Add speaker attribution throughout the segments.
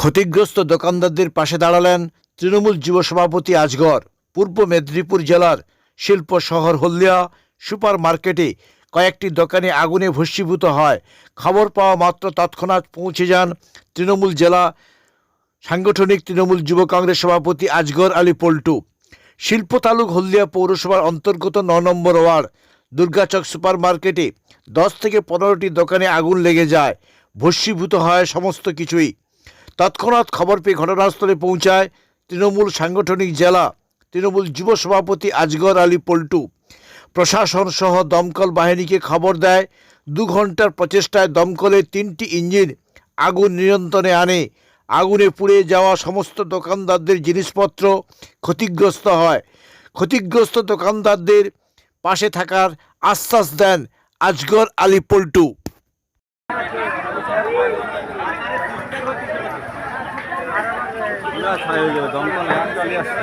Speaker 1: ক্ষতিগ্রস্ত দোকানদারদের পাশে দাঁড়ালেন তৃণমূল যুব সভাপতি আজগর। পূর্ব মেদিনীপুর জেলার শিল্প শহর হলদিয়া সুপার মার্কেটে কয়েকটি দোকানে আগুনে ভস্মীভূত হয়। খবর পাওয়া মাত্র তৎক্ষণাৎ পৌঁছে যান তৃণমূল জেলা সাংগঠনিক তৃণমূল যুব কংগ্রেস সভাপতি আজগর আলী পল্টু। শিল্প তালুক হলদিয়া পৌরসভার অন্তর্গত ন নম্বর ওয়ার্ড, দুর্গাচক সুপার মার্কেটে দশ থেকে পনেরোটি দোকানে আগুন লেগে যায়। ভস্মীভূত হয় সমস্ত কিছুই। তৎক্ষণাৎ খবর পেয়ে ঘটনাস্থলে পৌঁছায় তৃণমূল সাংগঠনিক জেলা তৃণমূল যুব সভাপতি আজগর আলী পল্টু। প্রশাসন সহ দমকল বাহিনীকে খবর দেয়, দু ঘণ্টার প্রচেষ্টায় দমকলের তিনটি ইঞ্জিন আগুন নিয়ন্ত্রণে আনে। আগুনে পুড়ে যাওয়া সমস্ত দোকানদারদের জিনিসপত্র ক্ষতিগ্রস্ত হয়। ক্ষতিগ্রস্ত দোকানদারদের পাশে থাকার আশ্বাস দেন আজগর আলী পল্টু।
Speaker 2: ছাই হয়ে যাবে দমকল চালিয়ে আসছে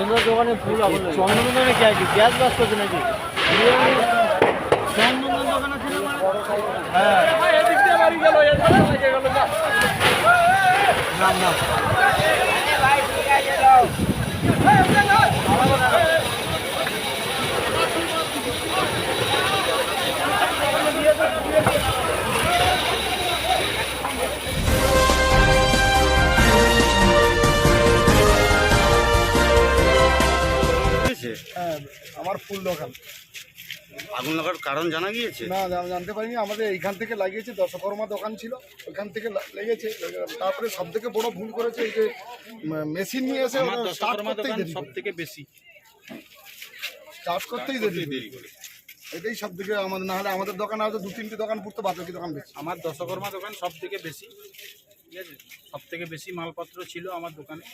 Speaker 2: চন্দনের দোকানে ফুল আগুন চন্দনের কে আছে? গ্যাস বাস করছে নাকি? চন্দনের দোকানে ছিল হ্যাঁ। না
Speaker 3: হয়েছে
Speaker 4: ফুল দোকান।
Speaker 3: আগুন লাগার কারণ জানা গিয়েছে?
Speaker 4: না জানতে পারিনি। আমাদের এইখান থেকে লাগিয়েছে দশকর্মা দোকান ছিল ওইখান থেকে লেগেছে। তারপরে সব থেকে বড় ভুল করেছে এই যে মেশিন নিয়ে এসে
Speaker 3: সব থেকে বেশি।
Speaker 4: স্টার্ট করতেই দেরি এটাই সব থেকে আমাদের না হলে আমাদের দোকানে হয়তো দু তিনটি দোকান পড়তো বাদ বাকি দোকান বেশি।
Speaker 5: আমার দশকর্মা দোকান সব থেকে বেশি। ঠিক আছে? সব থেকে বেশি মালপত্র ছিল আমার দোকানে।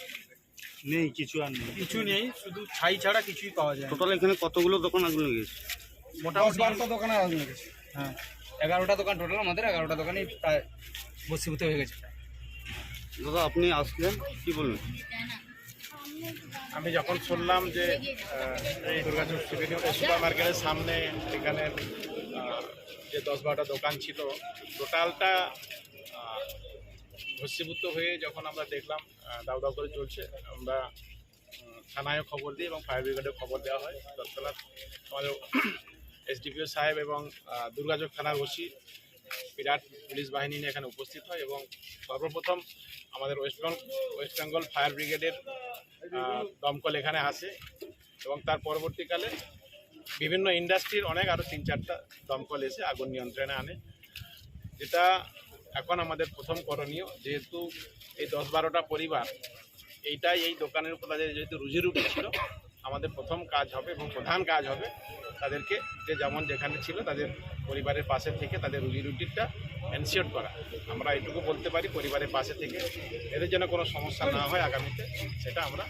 Speaker 2: নেই কিছু আর নেই।
Speaker 5: কিছু নেই শুধু ছাই ছাড়া কিছুই পাওয়া যায় না।
Speaker 3: টোটাল এখানে কতগুলো দোকান আগুন লেগেছে?
Speaker 4: দশ
Speaker 5: মোটামুটি
Speaker 4: বারোটা দোকানে আগুন লেগেছে।
Speaker 5: হ্যাঁ।
Speaker 6: এগারোটা দোকান টোটাল আমাদের এগারোটা দোকানই প্রায় বসীভূত হয়ে গেছে।
Speaker 3: দাদা আপনি আসলেন? কি বলবেন
Speaker 7: আমি যখন শুনলাম যে আহ, এই দুর্গাচক সুপার মার্কেটের সামনে এখানে আহ, যে দশ বারোটা দোকান ছিল টোটালটা আহ, ভস্মীভূত হয়ে যখন আমরা দেখলাম দাউ দাউ করে চলছে আমরা উম, থানায় খবর দিই এবং ফায়ার ব্রিগেডে খবর দেওয়া হয়। তৎক্ষণাৎ আমাদের এসডিপিও সাহেব এবং দুর্গাচক থানার ওসি বিরাট পুলিশ বাহিনী নিয়ে এখানে উপস্থিত হয় এবং সর্বপ্রথম আমাদের ওয়েস্ট ওয়েস্ট বেঙ্গল ফায়ার ব্রিগেডের দমকল এখানে আসে এবং তার পরবর্তীকালে বিভিন্ন ইন্ডাস্ট্রির অনেক আরও তিন চারটা দমকল এসে আগুন নিয়ন্ত্রণে আনে। যেটা এখন আমাদের প্রথম করণীয় যেহেতু এই দশ বারোটা পরিবার এইটাই এই দোকানের উপর তাদের যেহেতু রুজি রুটি ছিল আমাদের প্রথম কাজ হবে এবং প্রধান কাজ হবে তাদেরকে যে যেমন যেখানে ছিল তাদের পরিবারের পাশে থেকে তাদের রুজি রুটিটা এনশিওর করা। আমরা এটুকু বলতে পারি পরিবারের পাশে থেকে। এদের যেন কোনো সমস্যা না হয় আগামীতে সেটা আমরা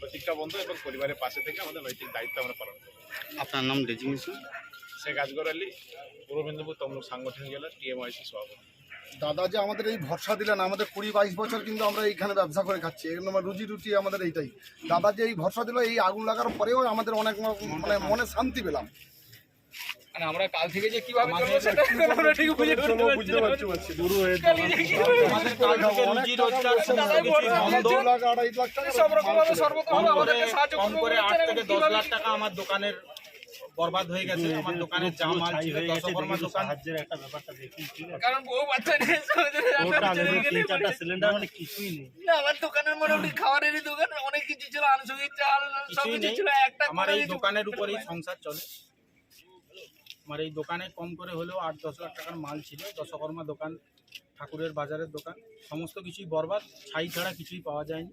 Speaker 7: প্রতিজ্ঞাবন্ধ এবং পরিবারের পাশে থেকে আমাদের নৈতিক দায়িত্ব আমরা পালন করব।
Speaker 3: আপনার নাম ডেজিগনেশন
Speaker 7: শেখ আজগর আলী পূর্ব মেদিনীপুর তমলুক সাংগঠনিক জেলা টিএমআইসি সভাপতি।
Speaker 4: দাদা যে আমাদের এই ভরসা দিলেন আমাদের কুড়ি বাইশ বছর কিন্তু আমরা এইখানে ব্যবসা করে খাচ্ছি। এখানে আমার রুজি রুটি আমাদের এইটাই। দাদা যে এই ভরসা দিল এই আগুন লাগার পরেও আমাদের অনেক মানে মনে শান্তি পেলাম।
Speaker 6: মানে আমরা কাল থেকে যে কীভাবে চলবো সেটা আমরা ঠিক বুঝে উঠতে পারছি না। কালকে
Speaker 5: আমাদের কাল থেকে রুজি রোজগার সমস্ত কিছুই বন্ধ
Speaker 4: দু লাখ আড়াই লাখ টাকা
Speaker 6: সব রকম ভাবে সর্বতভাবে আমাদেরকে সাহায্য করবে
Speaker 5: করে আট থেকে
Speaker 6: এবং
Speaker 5: দশ
Speaker 6: কিভাবে-
Speaker 5: লাখ টাকা আমার দোকানের বরবাদ হয়ে গেছে আমার ছিল দশকর্মা দোকান।
Speaker 2: সাহায্যের একটা ব্যাপারটা দেখি ঠিক আছে?
Speaker 6: কারণ বউ বাচ্চা নিয়ে সমাজে রান্না
Speaker 2: ওটা
Speaker 6: করতে
Speaker 2: আলু
Speaker 6: গেলে
Speaker 2: তিন চারটা সিলিন্ডার মানে কিছুই নেই।
Speaker 6: না, আমার দোকানের মোটামুটি খাবারেরই দোকান অনেক কিছু ছিল আনুষঙ্গিক চাল সব কিছু ছিল একটা
Speaker 5: আমার এই দোকানের উপরেই সংসার চলে। আমার এই দোকানে কম করে হলেও আট দশ লাখ টাকার মাল ছিল দশকর্মা দোকান ঠাকুরের বাজারের দোকান সমস্ত কিছুই বরবাদ ছাই ছাড়া কিছুই পাওয়া যায়নি।